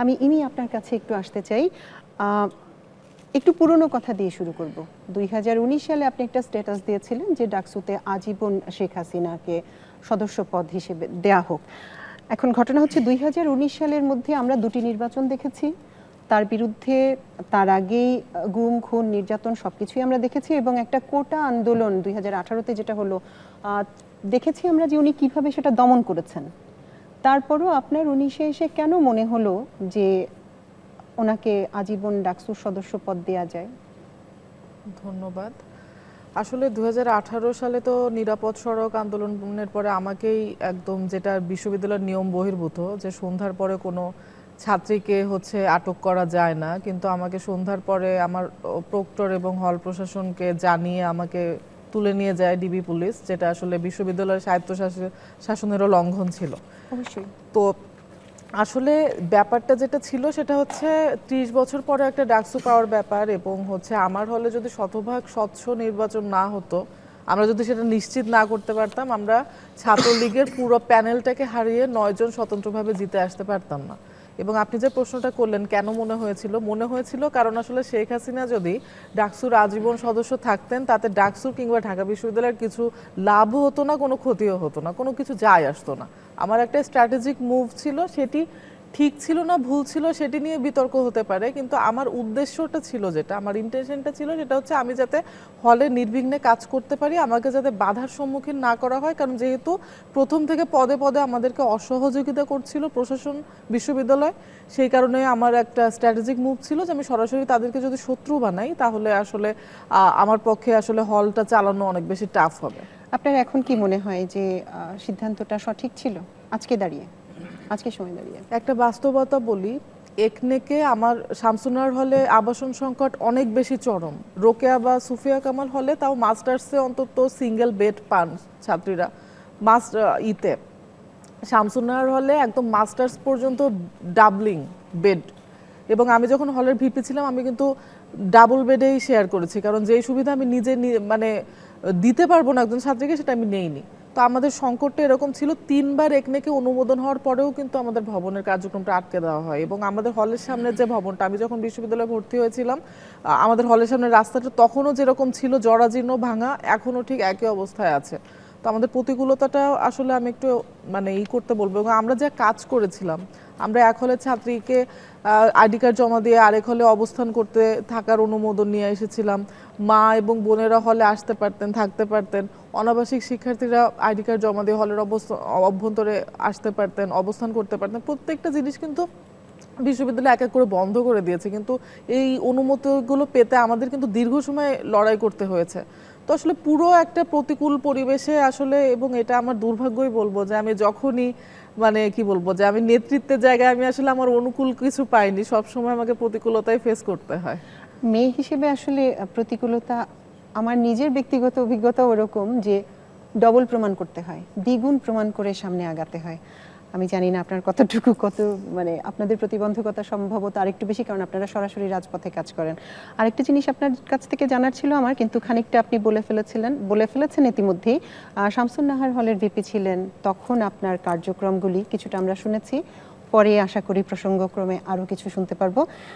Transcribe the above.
আমি ইনি আপনার কাছে একটু আসতে চাই। একটু পুরনো কথা দিয়ে শুরু করব। দুই হাজার উনিশ সালে আপনি একটা স্ট্যাটাস দিয়েছিলেন যে ডাকসুতে আজীবন শেখ হাসিনাকে সদস্য পদ হিসেবে দেয়া হোক। এখন ঘটনা হচ্ছে দুই হাজার উনিশ সালের মধ্যে আমরা দুটি নির্বাচন দেখেছি। তার বিরুদ্ধে, তার আগেই গুম, খুন, নির্যাতন সবকিছুই আমরা দেখেছি এবং একটা কোটা আন্দোলন দুই হাজার যেটা হলো দেখেছি আমরা যে উনি কীভাবে সেটা দমন করেছেন। তারপরও আপনার উনিশে এসে কেন মনে হলো যে ওনাকে আজীবন ডাকসুর সদস্য পদ দেয়া যায়? ধন্যবাদ। আসলে দু হাজার আঠারো সালে তো নিরাপদ সড়ক আন্দোলনের পরে আমাকেই একদম যেটা বিশ্ববিদ্যালয়ের নিয়ম বহির্ভূত যে সন্ধ্যার পরে কোনো ছাত্রীকে হচ্ছে আটক করা যায় না। কিন্তু আমাকে সন্ধ্যার পরে আমার প্রক্টর এবং হল প্রশাসনকে জানিয়ে আমাকে তুলে নিয়ে যায় ডিবি পুলিশ যেটা আসলে বিশ্ববিদ্যালয়ের স্বায়ত্ত শাসনেরও লঙ্ঘন ছিল। অবশ্যই। তো আসলে ব্যাপারটা যেটা ছিল সেটা হচ্ছে ত্রিশ বছর পরে একটা ডাকসু পাওয়ার ব্যাপার এবং হচ্ছে আমার হলে যদি শতভাগ স্বচ্ছ নির্বাচন না হতো আমরা যদি সেটা নিশ্চিত না করতে পারতাম আমরা ছাত্রলীগের পুরো প্যানেলটাকে হারিয়ে নয়জন স্বতন্ত্রভাবে জিতে আসতে পারতাম না। এবং আপনি যে প্রশ্নটা করলেন, কেন মনে হয়েছিল? মনে হয়েছিল কারণ আসলে শেখ হাসিনা যদি ডাকসুর আজীবন সদস্য থাকতেন, তাতে ডাকসুর কিংবা ঢাকা বিশ্ববিদ্যালয়ের কিছু লাভও হতো না, কোনো ক্ষতিও হতো না, কোনো কিছু যায় আসতো না। আমার একটা স্ট্র্যাটেজিক মুভ ছিল, সেটি ঠিক ছিল না, ভুল ছিল, সেটি নিয়ে বিতর্ক হতে পারে। কিন্তু আমার উদ্দেশ্যটা ছিল যেটা, আমার ইন্টেনশনটা ছিল সেটা হচ্ছে আমি যাতে হলে নির্বিঘ্নে কাজ করতে পারি, আমাকে যাতে বাধার সম্মুখীন না করা হয়। কারণ যেহেতু প্রথম থেকে পদে পদে আমাদেরকে অসহযোগিতা করছিল প্রশাসন, বিশ্ববিদ্যালয়, সেই কারণে আমার একটা স্ট্র্যাটেজিক মুভ ছিল যে আমি সরাসরি তাদেরকে যদি শত্রু বানাই, তাহলে আসলে আমার পক্ষে আসলে হলটা চালানো অনেক বেশি টাফ হবে। আপনার এখন কি মনে হয় যে সিদ্ধান্তটা সঠিক ছিল? আজকে দাঁড়িয়ে। আজকে সময় দাঁড়িয়ে। একটা বাস্তবতা বলি, একনেকে আমার শামসুনার হলে আবাসন সংকট অনেক বেশি চরম। রোকেয়া বা সুফিয়া কামাল হলে তাও মাস্টার্সে অন্তত সিঙ্গেল বেড পান ছাত্রীরা, মাস ইতে। শামসুনার হলে একদম মাস্টার্স পর্যন্ত ডাবলিং বেড। এবং আমি যখন হলের ভিপি ছিলাম, আমি কিন্তু ডাবল বেডেই শেয়ার করেছি। কারণ যেই সুবিধা আমি নিজে মানে দিতে পারব না একজন ছাত্রীকে, সেটা আমি নেইনি। তো আমাদের সংকটটা এরকম ছিল, তিনবার একমেকে অনুমোদন হওয়ার পরেও কিন্তু আমাদের ভবনের কার্যক্রমটা আটকে দেওয়া হয় এবং আমাদের হলের সামনে যে ভবনটা, আমি যখন বিশ্ববিদ্যালয়ে ভর্তি হয়েছিলাম আমাদের হলের সামনে রাস্তাটা তখনও যেরকম ছিল জরাজীর্ণ ভাঙা, এখনও ঠিক একই অবস্থায় আছে। তো আমাদের প্রতিকূলতাটা আসলে আমি একটু মানে ই করতে বলব এবং আমরা যা কাজ করেছিলাম, আমরা এক হলে ছাত্রীকে আইডি কার্ড জমা দিয়ে আরেক হলে অবস্থান করতে থাকার অনুমোদন নিয়ে এসেছিলাম। মা এবং বোনেরা হলে আসতে পারতেন, থাকতে পারতেন। অনাবাসিক শিক্ষার্থীরা আইডি কার্ড জমা দিয়ে হলের অবস্থা, অভ্যন্তরে আসতে পারতেন, অবস্থান করতে পারতেন। প্রত্যেকটা জিনিস কিন্তু বিশ্ববিদ্যালয় এক এক করে বন্ধ করে দিয়েছে, কিন্তু এই অনুমতিগুলো পেতে আমাদের কিন্তু দীর্ঘ সময় লড়াই করতে হয়েছে। তো আসলে পুরো একটা প্রতিকূল পরিবেশে আসলে, এবং এটা আমার দুর্ভাগ্যই বলব যে আমি যখনই মানে কি বলব, যে আমি নেতৃত্বের জায়গায় আমি আসলে আমার অনুকূল কিছু পাইনি, সব সময় আমাকে প্রতিকূলতাই ফেস করতে হয়। মেয়ে হিসেবে আসলে প্রতিকূলতা, আমার নিজের ব্যক্তিগত অভিজ্ঞতা ওরকম যে ডবল প্রমাণ করতে হয়, দ্বিগুণ প্রমাণ করে সামনে আগাতে হয়। আমি জানি না আপনার কতটুকু কত মানে আপনাদের প্রতিবন্ধকতা সম্ভবত আরেকটু বেশি, কারণ আপনারা সরাসরি রাজপথে কাজ করেন। আরেকটা জিনিস আপনার কাছ থেকে জানার ছিল আমার, কিন্তু খানিকটা আপনি বলে ফেলেছিলেন, বলে ফেলেছেন ইতিমধ্যেই। শামসুন নাহার হলের ভিপি ছিলেন, তখন আপনার কার্যক্রমগুলি কিছুটা আমরা শুনেছি। পরে আশা করি প্রসঙ্গক্রমে আরও কিছু শুনতে পারব।